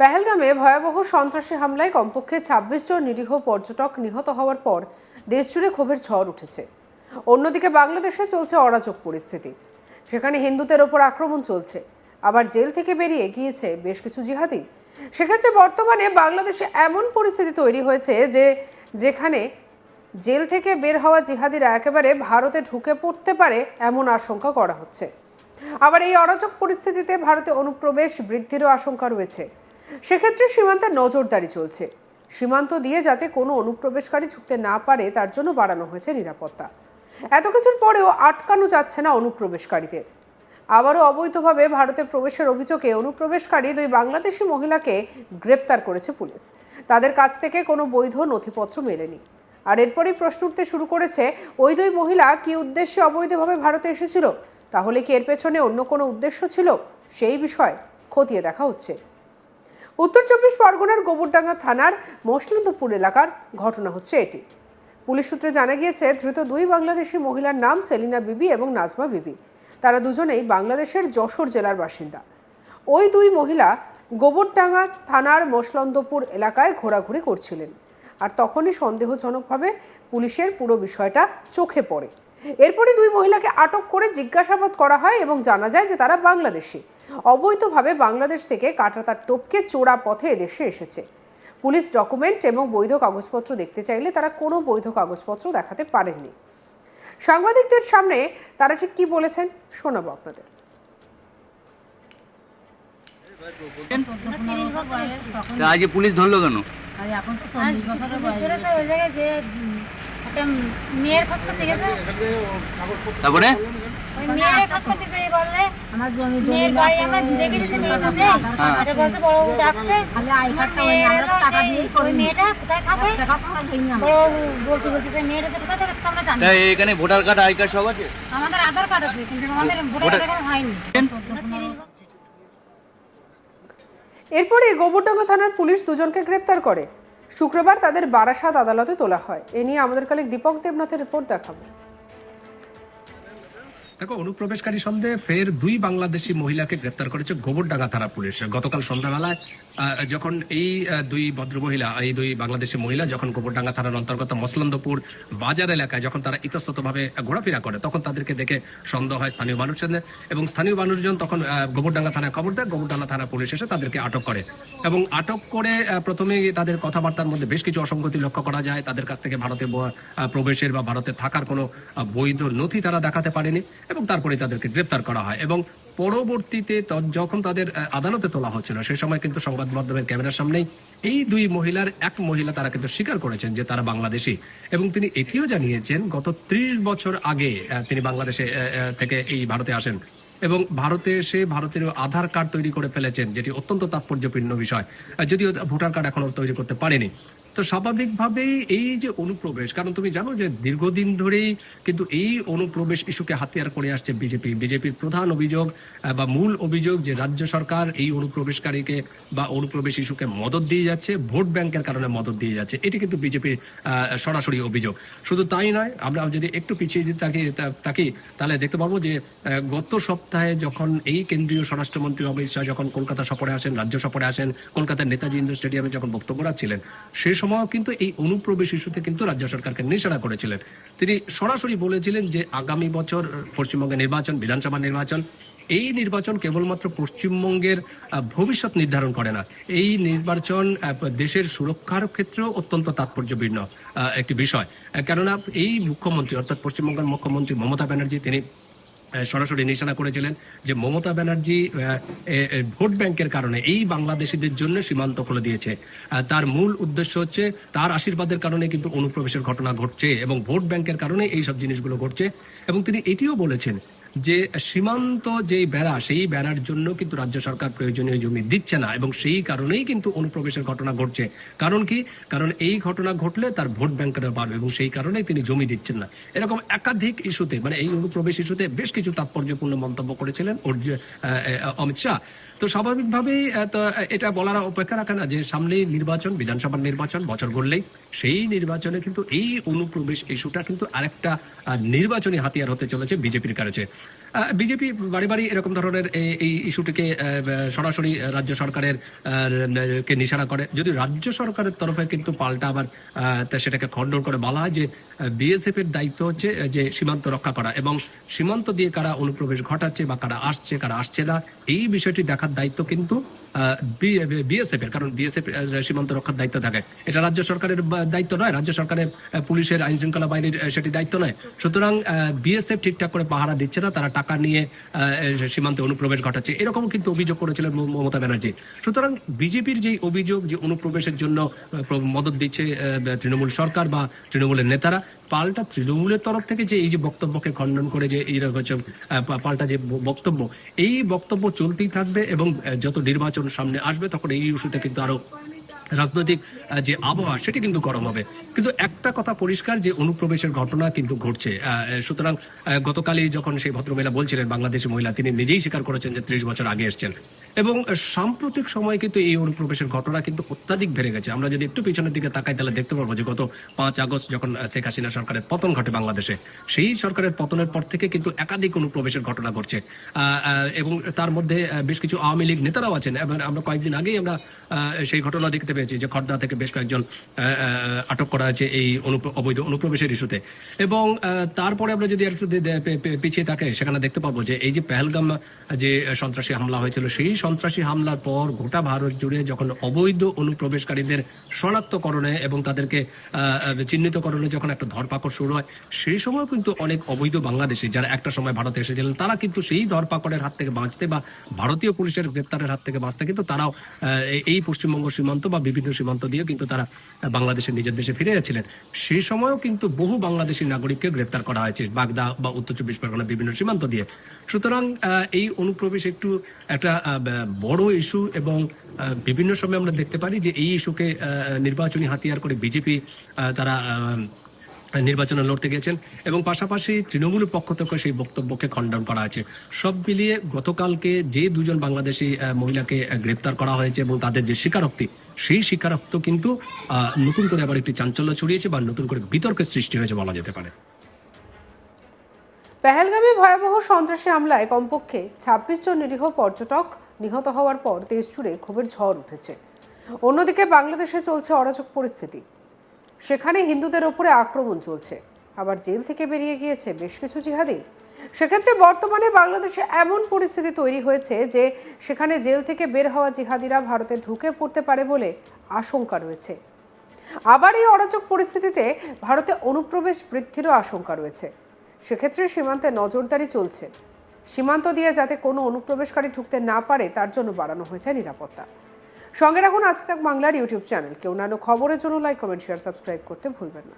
পেহেলগামে ভয়াবহ সন্ত্রাসী হামলায় কমপক্ষে ছাব্বিশ জন নিরীহ পর্যটক নিহত হওয়ার পর দেশজুড়ে ক্ষোভের ঝড় উঠেছে। অন্যদিকে বাংলাদেশে চলছে অরাজক পরিস্থিতি। সেখানে হিন্দুদের ওপর আক্রমণ চলছে। আবার জেল থেকে বেরিয়ে গিয়েছে বেশ কিছু জিহাদি। সেক্ষেত্রে বর্তমানে বাংলাদেশে এমন পরিস্থিতি তৈরি হয়েছে যে যেখানে জেল থেকে বের হওয়া জিহাদিরা একেবারে ভারতে ঢুকে পড়তে পারে এমন আশঙ্কা করা হচ্ছে। আবার এই অরাজক পরিস্থিতিতে ভারতে অনুপ্রবেশ বৃদ্ধিরও আশঙ্কা রয়েছে। সেক্ষেত্রে সীমান্তে নজরদারি চলছে। সীমান্ত দিয়ে যাতে কোনো অনুপ্রবেশকারী ঢুকতে না পারে, তার জন্য বাড়ানো হয়েছে নিরাপত্তা। এত কিছুর পরেও আটকানো যাচ্ছে না অনুপ্রবেশকারীদের। আবারও অবৈধভাবে ভারতে প্রবেশের অভিযোগে অনুপ্রবেশকারী দুই বাংলাদেশি মহিলাকে গ্রেপ্তার করেছে পুলিশ। তাদের কাছ থেকে কোনো বৈধ নথিপত্র মেলেনি। আর এরপরই প্রশ্ন উঠতে শুরু করেছে, ওই দুই মহিলা কি উদ্দেশ্যে অবৈধভাবে ভারতে এসেছিল? তাহলে কি এর পেছনে অন্য কোনো উদ্দেশ্য ছিল? সেই বিষয় খতিয়ে দেখা হচ্ছে। উত্তর চব্বিশ পরগনার গোবরডাঙ্গা থানার মসলন্দপুর এলাকার ঘটনা হচ্ছে এটি। পুলিশ সূত্রে জানা গিয়েছে, ধৃত দুই বাংলাদেশি মহিলার নাম সেলিনা বিবি এবং নাজমা বিবি। তারা দুজনেই বাংলাদেশের যশোর জেলার বাসিন্দা। ওই দুই মহিলা গোবরডাঙ্গা থানার মসলন্দপুর এলাকায় ঘোরাঘুরি করছিলেন। আর তখনই সন্দেহজনকভাবে পুলিশের পুরো বিষয়টা চোখে পড়ে। এরপরই দুই মহিলাকে আটক করে জিজ্ঞাসাবাদ করা হয় এবং জানা যায় যে তারা বাংলাদেশি। অবৈধভাবে বাংলাদেশ থেকে কাটাতার টোপকে চোরা পথে এদেশে এসেছে। পুলিশ ডকুমেন্ট এবং বৈধ কাগজপত্র দেখতে চাইলে তারা কোনো বৈধ কাগজপত্র দেখাতে পারেননি। সাংবাদিকদের সামনে তারা ঠিক কি বলেছেন শোনাবো আপনাদের। আজকে পুলিশ ধরলো কেন? এখন তো চল্লিশ বছরের একটা মেয়ের খোঁজ করতে গেছে? তারপরে? ওই মেয়ের খোঁজ করতে গিয়ে বললে আমার জমি মেয়ের বাড়ি আমরা দেখে দিয়েছি মেয়েটা যে বলছে বড় বাবু ডাকছে। আমার মেয়ের ওই মেয়েটা কোথায় থাকে বড় বাবু বলতে বলতেছে মেয়েটা কোথায় থাকে আমরা জানি তা এখানে ভোটার কার্ড আই কার্ড সব আছে? আমাদের আধার কার্ড আছে কিন্তু আমাদের ভোটার কার্ড হয়নি। এরপরে গোবরডাঙ্গা থানার পুলিশ দুজনকে গ্রেপ্তার করে। শুক্রবার তাদের বারাসাত আদালতে তোলা হয়। এ নিয়ে আমাদের কালিক দীপক দেবনাথের রিপোর্ট দেখাবো। দেখো, অনুপ্রবেশকারী সন্দেহে ফের দুই বাংলাদেশি মহিলাকে গ্রেপ্তার করেছে গোবরডাঙ্গা থানা পুলিশ। গতকাল সন্ধ্যাবেলায় যখন এই দুই ভদ্রমহিলা এই দুই বাংলাদেশি মহিলা যখন গোবরডাঙ্গা থানার অন্তর্গত মসলন্দপুর বাজার এলাকায় যখন তারা ইতস্ততভাবে ঘোরাফেরা করে, তখন তাদেরকে দেখে সন্দেহ হয় স্থানীয় মানুষজনের এবং স্থানীয় মানুষজন তখন গোবরডাঙ্গা থানায় খবর দেয়, গোবরডাঙ্গা থানা পুলিশ এসে তাদেরকে আটক করে এবং আটক করে প্রথমে তাদের কথাবার্তার মধ্যে বেশ কিছু অসঙ্গতি লক্ষ্য করা যায়। তাদের কাছ থেকে ভারতে প্রবেশের বা ভারতে থাকার কোনো বৈধ নথি তারা দেখাতে পারেনি এবং তারপরে তাদেরকে গ্রেপ্তার করা হয় এবং পরবর্তীতে যখন তাদের আদালতে তোলা হচ্ছিল, সে সময় কিন্তু সংবাদ মাধ্যমের ক্যামেরার সামনেই এই দুই মহিলার এক মহিলা তারা কিন্তু স্বীকার করেছেন যে তারা বাংলাদেশি। এবং তিনি এটিও জানিয়েছেন, গত ত্রিশ বছর আগে তিনি বাংলাদেশে থেকে এই ভারতে আসেন। এবং ভারতে এসে ভারতের আধার কার্ড তৈরি করে ফেলেছেন, যেটি অত্যন্ত তাৎপর্যপূর্ণ বিষয়। যদিও ভোটার কার্ড এখনও তৈরি করতে পারেনি। তো স্বাভাবিকভাবেই এই যে অনুপ্রবেশ, কারণ তুমি জানো যে দীর্ঘদিন ধরেই কিন্তু এই অনুপ্রবেশ ইস্যুকে হাতিয়ার করে আসছে বিজেপি। বিজেপির প্রধান অভিযোগ বা মূল অভিযোগ যে রাজ্য সরকার এই অনুপ্রবেশকারীকে বা অনুপ্রবেশ ইস্যুকে মদত দিয়ে যাচ্ছে, ভোট ব্যাংকের কারণে মদত দিয়ে যাচ্ছে। এটি কিন্তু বিজেপির সরাসরি অভিযোগ। শুধু তাই নয়, আমরা যদি একটু পিছিয়ে যদি তাকি তাকি তাহলে দেখতে পাবো যে গত সপ্তাহে যখন এই কেন্দ্রীয় স্বরাষ্ট্রমন্ত্রী অমিত শাহ যখন কলকাতা সফরে আসেন, রাজ্য সফরে আসেন, কলকাতার নেতাজি ইন্ডোর স্টেডিয়ামে যখন বক্তব্য রাখছিলেন, সে সময়ও কিন্তু এই অনুপ্রবেশ ইস্যুতে কিন্তু রাজ্য সরকারকে নিশানা করেছিলেন। তিনি সরাসরি বলেছিলেন যে আগামী বছর পশ্চিমবঙ্গে নির্বাচন, বিধানসভা নির্বাচন, এই নির্বাচন কেবলমাত্র পশ্চিমবঙ্গের ভবিষ্যৎ নির্ধারণ করে না। এই নির্বাচন দেশের সুরক্ষার ক্ষেত্রেও অত্যন্ত তাৎপর্যপূর্ণ একটি বিষয়। কেননা এই মুখ্যমন্ত্রী, অর্থাৎ পশ্চিমবঙ্গের মুখ্যমন্ত্রী মমতা ব্যানার্জি, তিনি সরাসরি নিশানা করেছিলেন যে মমতা ব্যানার্জি ভোট ব্যাংকের কারণে এই বাংলাদেশিদের জন্য সীমান্ত খুলে দিয়েছে। তার মূল উদ্দেশ্য হচ্ছে তার আশীর্বাদের কারণে কিন্তু অনুপ্রবেশের ঘটনা ঘটছে এবং ভোট ব্যাংকের কারণে এই সব জিনিসগুলো ঘটছে। এবং তিনি এটিও বলেছেন যে সীমান্ত যে বেড়া, সেই বেড়ার জন্য কিন্তু রাজ্য সরকার প্রয়োজনীয় জমি দিচ্ছে না এবং সেই কারণেই কিন্তু অনুপ্রবেশের ঘটনা ঘটছে। কারণ কি? কারণ এই ঘটনা ঘটলে তার ভোট ব্যাংকটা বাড়বে এবং সেই কারণেই তিনি জমি দিচ্ছেন না। এরকম একাধিক ইস্যুতে মানে এই অনুপ্রবেশ ইস্যুতে বেশ কিছু তাৎপর্যপূর্ণ মন্তব্য করেছিলেন অমিত শাহ। তো স্বাভাবিকভাবেই এটা বলার অপেক্ষা রাখে না যে সামনেই নির্বাচন, বিধানসভার নির্বাচন, বছর গড়লেই সেই নির্বাচনে কিন্তু এই অনুপ্রবেশ ইস্যুটা কিন্তু আরেকটা নির্বাচনী হাতিয়ার হতে চলেছে বিজেপির কাছে বিজেপি বাড়ি বাড়ি এরকম ধরনের এই ইস্যুটিকে সরাসরি রাজ্য সরকারের কে নিশানা করে। যদি রাজ্য সরকারের তরফে কিন্তু পাল্টা আবার সেটাকে খণ্ডন করে বলা হয় যে বিএসএফ এর দায়িত্ব হচ্ছে যে সীমান্ত রক্ষা করা এবং সীমান্ত দিয়ে কারা অনুপ্রবেশ ঘটাচ্ছে বা কারা আসছে কারা আসছে না, এই বিষয়টি দেখার দায়িত্ব কিন্তু বিএসএফ এর কারণ বিএসএফ সীমান্ত রক্ষার দায়িত্ব থাকে। এটা রাজ্য সরকারের দায়িত্ব নয় রাজ্য সরকারের পুলিশের আইন শৃঙ্খলা বাহিনীর সেটি দায়িত্ব নয়। সুতরাং বিএসএফ ঠিকঠাক করে পাহারা দিচ্ছে না তারা টাকা নিয়ে সীমান্তে অনুপ্রবেশ ঘটাচ্ছে। এরকম কিন্তু অভিযোগ করেছিলেন মমতা ব্যানার্জি। সুতরাং বিজেপির যে অভিযোগ যে অনুপ্রবেশের জন্য মদত দিচ্ছে তৃণমূল সরকার বা তৃণমূলের নেতারা পাল্টা তৃণমূলের তরফ থেকে যে এই যে বক্তব্যকে খণ্ডন করে যে এই রকম হচ্ছে, আহ, পাল্টা যে বক্তব্য এই বক্তব্য চলতেই থাকবে এবং যত নির্বাচন সামনে আসবে, তখন এই ইস্যুতে কিন্তু আরও রাজনৈতিক যে আবহাওয়া, সেটি কিন্তু গরম হবে। কিন্তু একটা কথা পরিষ্কার, যে অনুপ্রবেশের ঘটনা কিন্তু ঘটছে। সুতরাং গতকালই যখন সেই ভদ্রমহিলা বলছিলেন, বাংলাদেশি মহিলা, তিনি নিজেই স্বীকার করেছেন যে ত্রিশ বছর আগে এসছেন। এবং সাম্প্রতিক সময় কিন্তু এই অনুপ্রবেশের ঘটনা কিন্তু অত্যাধিক বেড়ে গেছে। আমরা যদি একটু পিছনের দিকে তাকাই, তাহলে দেখতে পারব যে গত পাঁচ আগস্ট যখন শেখ হাসিনা সরকারের পতন ঘটে বাংলাদেশে, সেই সরকারের পতনের পর থেকে কিন্তু একাধিক অনুপ্রবেশের ঘটনা ঘটছে। এবং তার মধ্যে বেশ কিছু আওয়ামী লীগ নেতারাও আছেন। এবং আমরা কয়েকদিন আগেই আমরা সেই ঘটনা দেখতে পেয়েছি যে খর্দা থেকে বেশ কয়েকজন আটক করা হয়েছে এই অবৈধ অনুপ্রবেশের ইস্যুতে। এবং তারপরে আমরা যদি একটু পিছিয়ে থাকে সেখানে দেখতে পাবো যে এই যে পেহেলগাম যে সন্ত্রাসী হামলা হয়েছিল, সেই সন্ত্রাসী হামলার পর গোটা ভারত জুড়ে যখন অবৈধ অনুপ্রবেশকারীদের শনাক্তকরণে এবং তাদেরকে চিহ্নিতকরণে যখন একটা ধরপাকড় শুরু হয়, সেই সময় কিন্তু অনেক অবৈধ বাংলাদেশি যারা একটা সময় ভারতে এসেছিলেন, তারা কিন্তু সেই ধরপাকড়ের হাত থেকে বাঁচতে বা ভারতীয় পুলিশের গ্রেপ্তারের হাত থেকে বাঁচতে কিন্তু তারাও এই- পশ্চিমবঙ্গ সীমান্ত বা বিভিন্ন সীমান্ত দিয়ে কিন্তু তারা বাংলাদেশের নিজের দেশে ফিরে যাচ্ছিলেন সেই সময়ও কিন্তু বহু বাংলাদেশি নাগরিককে গ্রেপ্তার করা হয়েছে, বাগদা বা উত্তর চব্বিশ পরগনা বিভিন্ন সীমান্ত দিয়ে। সুতরাং এই অনুপ্রবেশ একটু একটা বড় ইস্যু এবং বিভিন্ন সময় আমরা দেখতে পারি যে এই ইস্যুকে নির্বাচনী হাতিয়ার করে বিজেপি তারা নির্বাচনে লড়তে গেছেন এবং পাশাপাশি তৃণমূলের পক্ষ থেকে সেই বক্তব্যকে খণ্ডন করা হয়েছে সব মিলিয়ে গতকালকে যে দুজন বাংলাদেশি মহিলাকে গ্রেপ্তার করা হয়েছে এবং তাদের যে স্বীকারোক্তি, সেই স্বীকারোক্ত কিন্তু নতুন করে আবার একটি চাঞ্চল্য ছড়িয়েছে বা নতুন করে বিতর্কের সৃষ্টি হয়েছে বলা যেতে পারে। পেহেলগামে ভয়াবহ সন্ত্রাসী হামলায় কমপক্ষে ছাব্বিশ জন নিরীহ পর্যটক নিহত হওয়ার পর দেশ জুড়ে ক্ষোভের ঝড় উঠেছে। অন্যদিকে বাংলাদেশে চলছে অরাজক পরিস্থিতি। সেখানে হিন্দুদের ওপরে আক্রমণ চলছে। আবার জেল থেকে বেরিয়ে গিয়েছে বেশ কিছু জিহাদি। সেক্ষেত্রে বর্তমানে বাংলাদেশে এমন পরিস্থিতি তৈরি হয়েছে যে সেখানে জেল থেকে বের হওয়া জিহাদিরা ভারতে ঢুকে পড়তে পারে বলে আশঙ্কা রয়েছে। আবার এই অরাজক পরিস্থিতিতে ভারতে অনুপ্রবেশ বৃদ্ধিরও আশঙ্কা রয়েছে। সেক্ষেত্রে সীমান্তে নজরদারি চলছে। সীমান্ত দিয়ে যাতে কোনো অনুপ্রবেশকারী ঢুকতে না পারে, তার জন্য বাড়ানো হয়েছে নিরাপত্তা। সঙ্গে রাখুন আজ তাক বাংলার ইউটিউব চ্যানেলকে অন্যান্য খবরের জন্য লাইক কমেন্ট শেয়ার সাবস্ক্রাইব করতে ভুলবেন না।